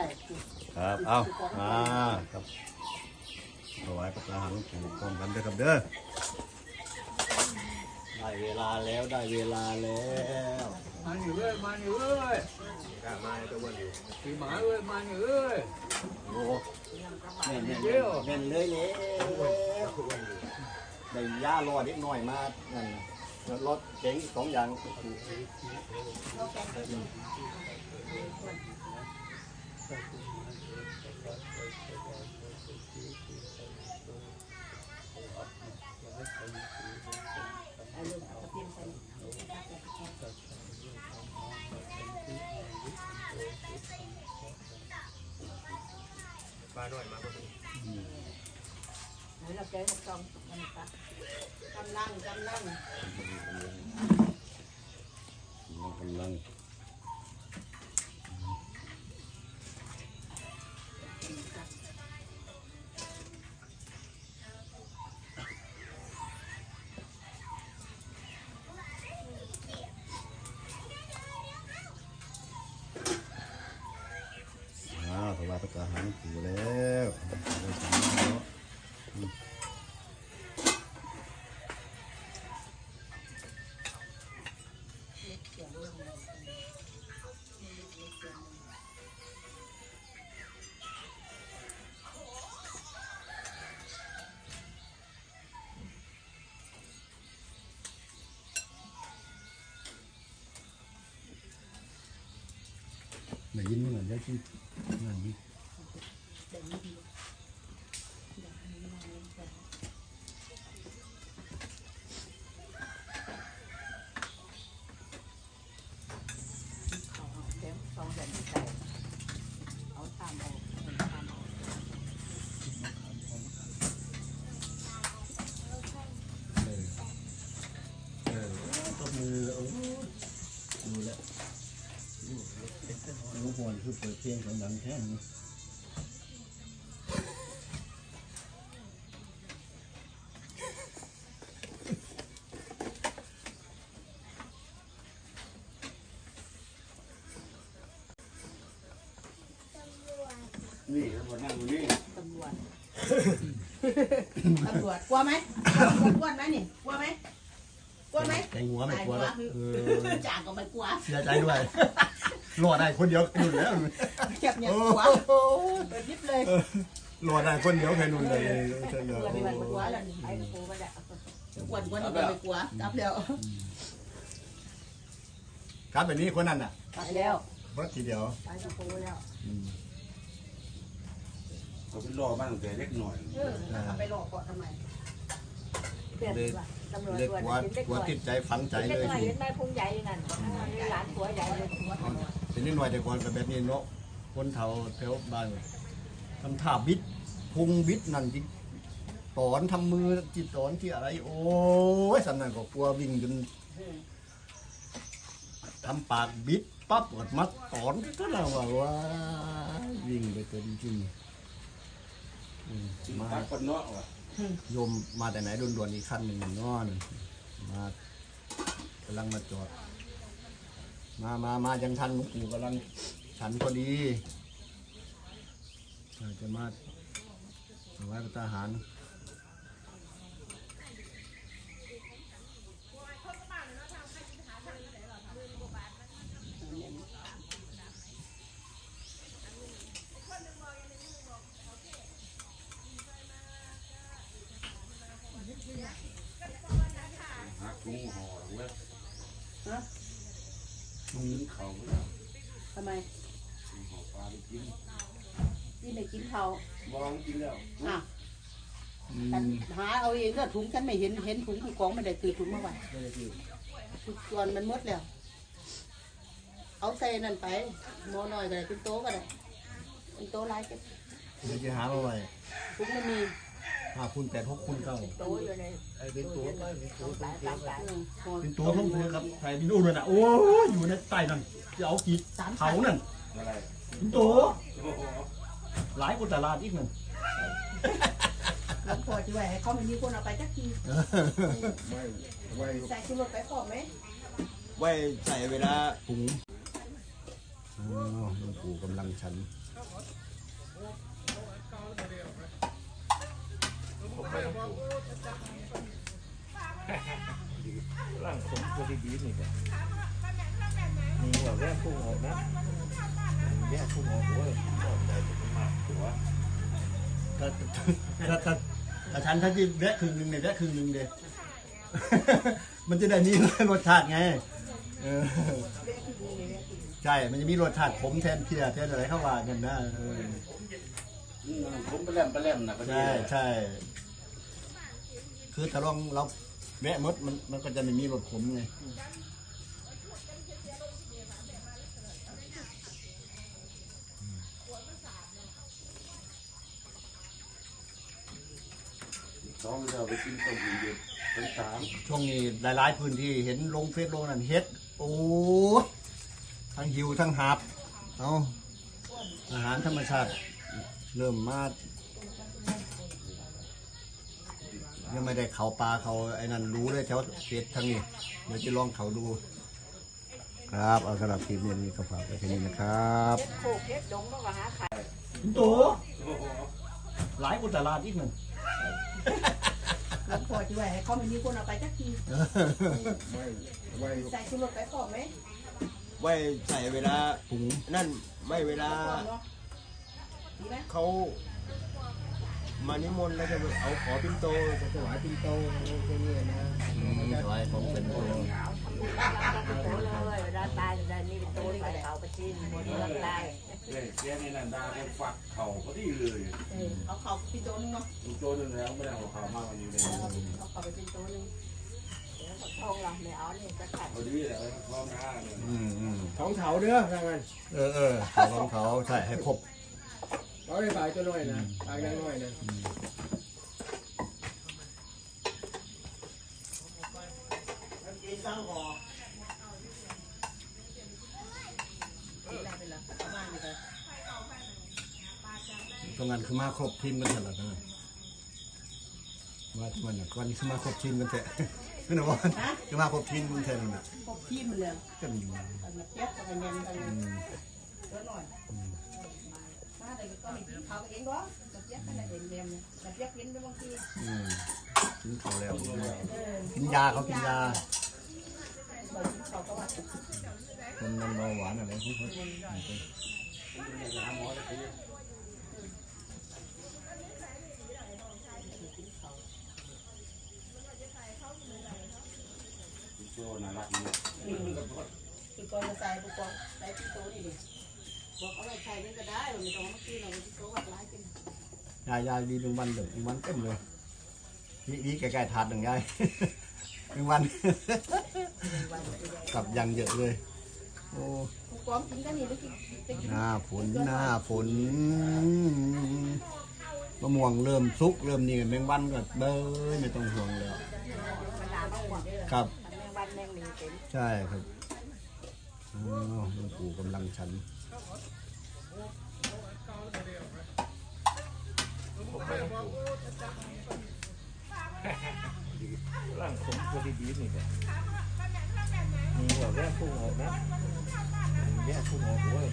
ได้ครับ เอามาครับถวายพระทหารหลวงปู่พร้อมกันเด้อครับเด้อ ได้เวลาแล้วได้เวลาแล้วมาอยู่เอ้ยมาอยู่เอ้ยกล้ามาตัววันอยู่ขี่หมาเอ้ยมาอยู่เอ้ยโอ้แม่นแม่นแม่นเลยเลยได้ย่ารอเด็กน้อยมานั่นรถเก๋งสองอย่าง เราเจอหกสองมันปะ ได้ยินเหมือ กบอลคือเปิดเพลงของดังแท้นี่นี่ครับผมนั่งอยู่นี่ตำรวจ ตำรวจ กลัวไหมกลัวไหมนี่ กลัวไหมกลัวไหมใจหัวไม่กลัวแล้วเออจ่าก็ไม่กลัว เสียใจด้วย รอดได้คนเดียวหนุนแล้วเจ็บเนี่ยกลัวเปิดยิบเลยรอดได้คนเดียวใครหนุนเลยกลัวไม่มันกลัวแล้วนี่ไอ้กลัวก็ได้กลัวกลัวนี่ก็ไม่กลัวกลับแล้วครับแบบนี้คนนั้นอะไปแล้วเพราะทีเดียวไปกับปูแล้วเขาเป็นรอบ้างแต่เล็กหน่อยเออเอาไปหลอกเกาะทำไมเด็ดว่ะตำรวจเล็กตรวจกลัวเด็กกลัวน้อยติดใจฝังใจเด็กเลยน้อยทีเห็นแม่พุงใหญ่นั่นหลานผัวใหญ่เลย ผัวตำรวจทีนี้หน่อยแต่ก่อนกับแบบนี้เนาะคนเฒ่าแถวบ้านทำท่าบิดพุงบิดนั่นจิตอนทำมือจิตตอนที่อะไร โอ้ยสำนักก็กลัววิ่งจนทำปากบิดปั๊บกดมัดตอนก็แล้วว่าว่าวิ่งไปเต็มที่อืมจริงมาพักคนเนาะว่ะโยมมาแต่ไหนด่วนๆอีกคันหนึ่งเนอนมากำลังมาจอด มามามายังทันหลวงปู่กำลังฉันพอดีอาจจะมาถวายพระทหารหักถุงห่อเว้ยฮะถุงเขาเนี่ยทำไมถุงห่อปลาไปกินนี่ไม่กินเขาบองกินแล้วอะอืฉันมหาเอาเองก็ถุงฉันไม่เห็นเห็นถุงคือกองไม่ได้ตือถุงมาไว้ถุงส่วนมันหมดแล้ว เอาใส่นั่นไปโมน้อยก็ได้เป็นโต๊ะก็ได้เป็นโต๊ะลายก็เดี๋ยวจะหามาไว้ถุงมันมี ห้าคูณแปดหกคูณเก้าโต๊ะอยู่ในไอ้เป็นตัวสองสายสามสายเป็นตัวทั้งตัวครับใส่ไปดูเลยนะโอ้ยอยู่ในใต้นั่นจะเอากีดสามเขานั่นอะไรเป็นตัวโอ้โหหลายคนตลาดอีกนั่นแล้วพอจะไว้ให้เขาไม่มีคนเอาไปจักทีไว้ไว้ใส่ชุดรถไปพร้อมไหมไว้ใส่เวลาถุงอ๋อหลวงปู่กำลังฉัน เอร่างสมบูรณ์ดีนี่แหละมีแบบแยกพุ่งออกนะแยกพุ่งออกเว้ยออกใจจะมากตัวถ้าถ้าถ้าถ้าฉันถ้าที่แวะครึ่งหนึ่งเนี่ยแวะครึ่งหนึ่งเด้มันจะได้มีรสชาติไงใช่ มันจะมีรสชาติขมแทนเพียแทนอะไรเข้าว่ากันนะเอออืมผมไปเล่มไปเล่มนะก็ดีใช่ใช่ คือถ้าลองเราแวะมดมันมันก็จะไม่มีรสขมไงสองเราไปกินต้มอีกเดือนเป็นสามช่วงนี้หลาย ๆ พื้นที่เห็นลงเฟซลงนั่นเฮ็ด โอ้ยทั้งหิวทั้งหับเอาอาหารธรรมชาติ เริ่มมา ยังไม่ได้เขาปลาเขาไอ้นั่นรู้เลยแถวเฟซทั้งนี้เดี๋ยวจะลองเขาดู ครับเอาสำหรับคลิปนี้นี่ก็ฝากไว้แค่นี้นะครับโคกเฮ็ดดงแล้วก็หาขายตัวหลายกุตลาดอีกหนึ่งหลวงพ่อที่ว่าให้เขาไม่มีคนเอาไปจักทีไม่ไว้ใส่ชุดรถไปพร้อมไหมไว้ใส่เวลาถุงนั่นไว้เวลาพร้อมเนาะดีไหม เขา มานิมนต์แล้วจะเอาขอปิ่นโตจะถวายปิ่นโตแค่นี้นะถวายของเป็นโตเลยเวลาตายจะได้มีเป็นโตใส่เขาไปชิ้นหมดเรื่องตายเลยเสียในนันดาเป็นฝักเข่าพอดีเลยเอาเขาพี่โตนึงเนาะลูกโตนึงแล้วไม่ได้เอาเข่ามากกว่านี้เลยเอาเอาเขาไปเป็นโตนึงทองเราไม่เอาเนี่ยจะขัดพอดีเลยพร้อมหน้าเลยอืมอืมท้องเถาเด้อทางนั้นเออเออของของเขาใช่ให้ครบ เขาได้ฝ่ายตัวน้อยนะฝ่ายนางน้อยนะได้ไปแล้วประมาณนี้เลยตรงนั้นคือมาครบทีมกันเถอะนะมาที่มันน่ะวันนี้คือมาครบทีมกันเถอะคือนะว่าคือมาครบทีมกันเถอะนั่นน่ะพวกทีมมันเลยก็มีเอามาเทียบกับเงินกันอืมเยอะหน่อยมาแต่ ก็มีกินข้าวเองก็มาเทียบกันเองเนียมมาเทียบกินไปบางทีอืมกินเขาวแล้วเออกินยาเขากินยาเรากินข้าวก็ว่ามันมันเบาหวานอะไรพวกเขาลูกโตน่ารักนี่คือก่อนจะใส่ปุกองใส่พี่โตนี่ดิ บอกเอาไว้ใช้นี่ก็ได้ไม่ต้องมากินเราพี่โตวัดร้ายกินยายายดีหนึ่งวันเลยหนึ่งวันเต็มเลยนี่นี่ใกล้ๆถาดหนึ่งยายหนึ่งวันกับยังเยอะเลย โอ้ปุกองกินกันนี่หรือกินไปกินหน้าฝนหน้าฝนมะม่วงเริ่มสุกเริ่มนี่แมงวันก็เบ้ยไม่ต้องห่วงแล้วมันนามากกว่าครับแมงวันแมงหนีเต็ม ใช่ครับ อ๋อหลวงปู่กำลังฉัน ร่างผมก็ดีดีนี่แหละมีแบบแยกพุ่งออกนะแยกพุ่งออกเว้ย